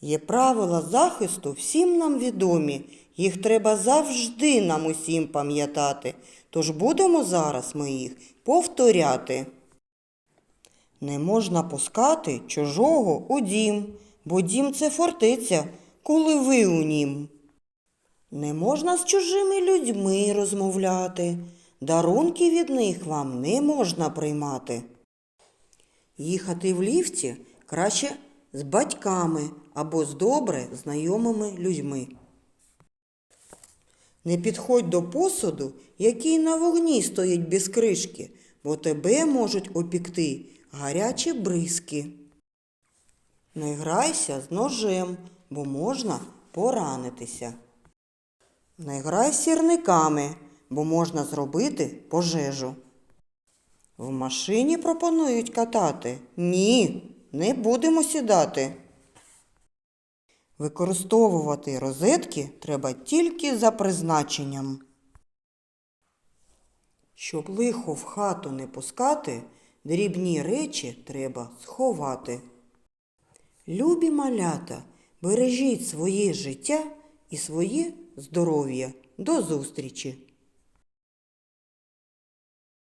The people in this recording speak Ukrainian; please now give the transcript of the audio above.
Є правила захисту всім нам відомі. Їх треба завжди нам усім пам'ятати. Тож будемо зараз ми їх повторяти. Не можна пускати чужого у дім, бо дім це фортеця, коли ви у нім. Не можна з чужими людьми розмовляти, дарунки від них вам не можна приймати. Їхати в ліфті краще з батьками або з добре знайомими людьми. Не підходь до посуду, який на вогні стоїть без кришки, бо тебе можуть опікти гарячі бризки. Не грайся з ножем, бо можна поранитися. Не грай з сірниками, бо можна зробити пожежу. В машині пропонують катати. Ні, не будемо сідати. Використовувати розетки треба тільки за призначенням. Щоб лихо в хату не пускати, дрібні речі треба сховати. Любі малята, бережіть своє життя і своє здоров'я. До зустрічі!